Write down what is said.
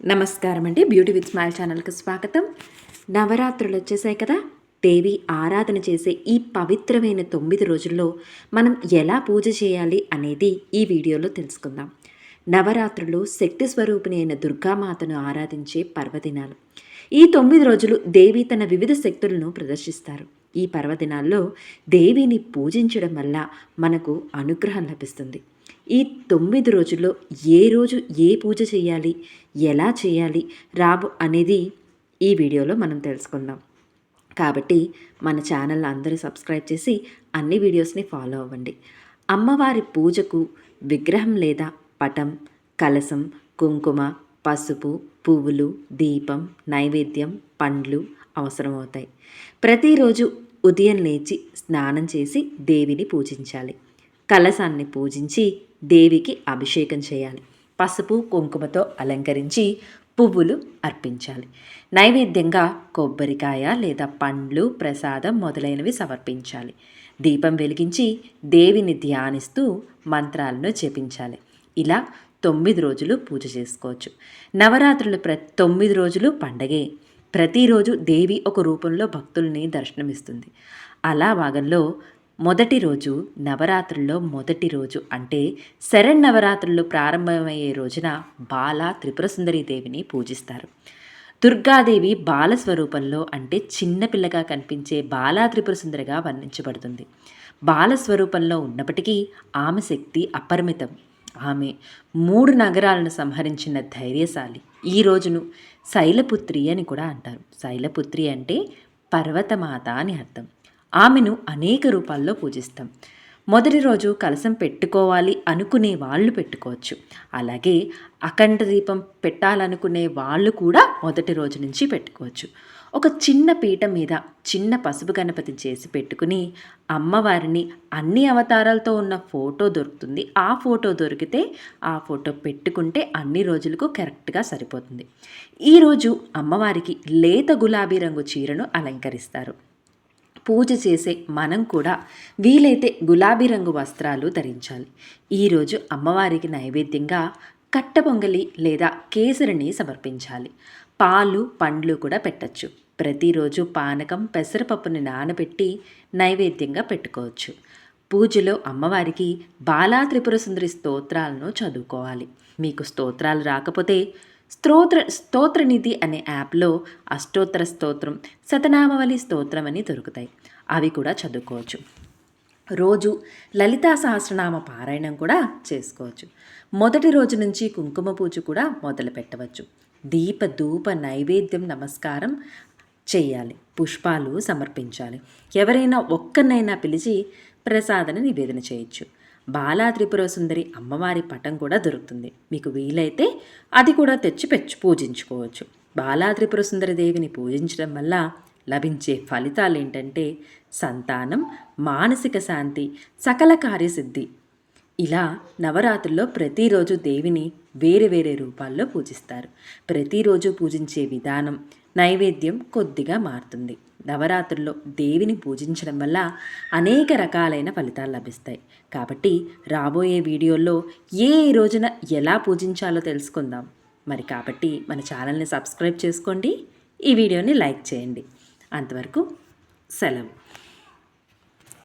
నమస్కారం అండి beauty with smile ఛానల్కి స్వాగతం. నవరాత్రులు వచ్చేసాయి కదా. దేవి ఆరాధన చేసే ఈ పవిత్రమైన తొమ్మిది రోజుల్లో మనం ఎలా పూజ చేయాలి అనేది ఈ వీడియోలో తెలుసుకుందాం. నవరాత్రులు శక్తి స్వరూపిణి అయిన దుర్గామాతను ఆరాధించే పర్వదినాలు. ఈ తొమ్మిది రోజులు దేవి తన వివిధ శక్తులను ప్రదర్శిస్తారు. ఈ పర్వదినాల్లో దేవిని పూజించడం వల్ల మనకు అనుగ్రహం లభిస్తుంది. ఈ తొమ్మిది రోజుల్లో ఏ రోజు ఏ పూజ చేయాలి? ఎలా చేయాలి? రాబు అనేది ఈ వీడియోలో మనం తెలుసుకుందాం. కాబట్టి మన ఛానల్ అందరూ సబ్స్క్రైబ్ చేసి అన్ని వీడియోస్ని ఫాలో అవ్వండి. అమ్మవారి పూజకు విగ్రహం లేదా పటం కలసం కుంకుమ పసుపు పువ్వులు దీపం నైవేద్యం పండ్లు అవసరమవుతాయి. ప్రతిరోజు ఉదయం లేచి స్నానం చేసి దేవిని పూజించాలి. కలసాన్ని పూజించి దేవికి అభిషేకం చేయాలి. పసుపు కుంకుమతో అలంకరించి పువ్వులు అర్పించాలి. నైవేద్యంగా కొబ్బరికాయ లేదా పండ్లు ప్రసాదం మొదలైనవి సమర్పించాలి. దీపం వెలిగించి దేవిని ధ్యానిస్తూ మంత్రాలను జపించాలి. ఇలా తొమ్మిది రోజులు పూజ చేసుకోవచ్చు. నవరాత్రులు ప్ర తొమ్మిది రోజులు పండగే. ప్రతిరోజు దేవి ఒక రూపంలో భక్తుల్ని దర్శనమిస్తుంది. అలా భాగంలో మొదటి రోజు నవరాత్రుల్లో మొదటి రోజు అంటే శరణ్ నవరాత్రులు ప్రారంభమయ్యే రోజున బాల త్రిపురసుందరీదేవిని పూజిస్తారు. దుర్గాదేవి బాల స్వరూపంలో అంటే చిన్నపిల్లగా కనిపించే బాలా త్రిపురసుందరిగా వర్ణించబడుతుంది. బాల స్వరూపంలో ఉన్నప్పటికీ ఆమె శక్తి అపరిమితం. ఆమె మూడు నగరాలను సంహరించిన ధైర్యశాలి. ఈ రోజును శైలపుత్రి అని కూడా అంటారు. శైలపుత్రి అంటే పర్వతమాత అని అర్థం. ఆమెను అనేక రూపాల్లో పూజిస్తాం. మొదటి రోజు కలసం పెట్టుకోవాలి అనుకునే వాళ్ళు పెట్టుకోవచ్చు. అలాగే అఖండ దీపం పెట్టాలనుకునే వాళ్ళు కూడా మొదటి రోజు నుంచి పెట్టుకోవచ్చు. ఒక చిన్న పీట మీద చిన్న పసుపు గణపతి చేసి పెట్టుకుని అమ్మవారిని అన్ని అవతారాలతో ఉన్న ఫోటో దొరుకుతుంది. ఆ ఫోటో దొరికితే ఆ ఫోటో పెట్టుకుంటే అన్ని రోజులకు కరెక్ట్గా సరిపోతుంది. ఈరోజు అమ్మవారికి లేత గులాబీ రంగు చీరను అలంకరిస్తారు. పూజ చేసే మనం కూడా వీలైతే గులాబీ రంగు వస్త్రాలు ధరించాలి. ఈరోజు అమ్మవారికి నైవేద్యంగా కట్ట పొంగలి లేదా కేసరిని సమర్పించాలి. పాలు పండ్లు కూడా పెట్టచ్చు. ప్రతిరోజు పానకం పెసరపప్పుని నానబెట్టి నైవేద్యంగా పెట్టుకోవచ్చు. పూజలో అమ్మవారికి బాలా త్రిపుర సుందరి స్తోత్రాలను చదువుకోవాలి. మీకు స్తోత్రాలు రాకపోతే స్తోత్ర స్తోత్రనిధి అనే యాప్లో అష్టోత్తర స్తోత్రం శతనామవళి స్తోత్రం అని దొరుకుతాయి. అవి కూడా చదువుకోవచ్చు. రోజు లలితా సహస్రనామ పారాయణం కూడా చేసుకోవచ్చు. మొదటి రోజు నుంచి కుంకుమ పూజ కూడా మొదలు పెట్టవచ్చు. దీప ధూప నైవేద్యం నమస్కారం చేయాలి. పుష్పాలు సమర్పించాలి. ఎవరైనా ఒక్కరినైనా పిలిచి ప్రసాదన నివేదన చేయొచ్చు. బాలా త్రిపుర సుందరి అమ్మవారి పటం కూడా దొరుకుతుంది. మీకు వీలైతే అది కూడా తెచ్చి పెచ్చు పూజించుకోవచ్చు. బాలా త్రిపుర సుందరి దేవిని పూజించడం వల్ల లభించే ఫలితాలు ఏంటంటే సంతానం మానసిక శాంతి సకల కార్యసిద్ధి. ఇలా నవరాత్రుల్లో ప్రతిరోజు దేవిని వేరే వేరే రూపాల్లో పూజిస్తారు. ప్రతిరోజు పూజించే విధానం నైవేద్యం కొద్దిగా మారుతుంది. నవరాత్రుల్లో దేవిని పూజించడం వల్ల అనేక రకాలైన ఫలితాలు లభిస్తాయి. కాబట్టి రాబోయే వీడియోల్లో ఏ రోజున ఎలా పూజించాలో తెలుసుకుందాం. మరి కాబట్టి మన ఛానల్ని సబ్స్క్రైబ్ చేసుకోండి. ఈ వీడియోని లైక్ చేయండి. అంతవరకు సెలవు.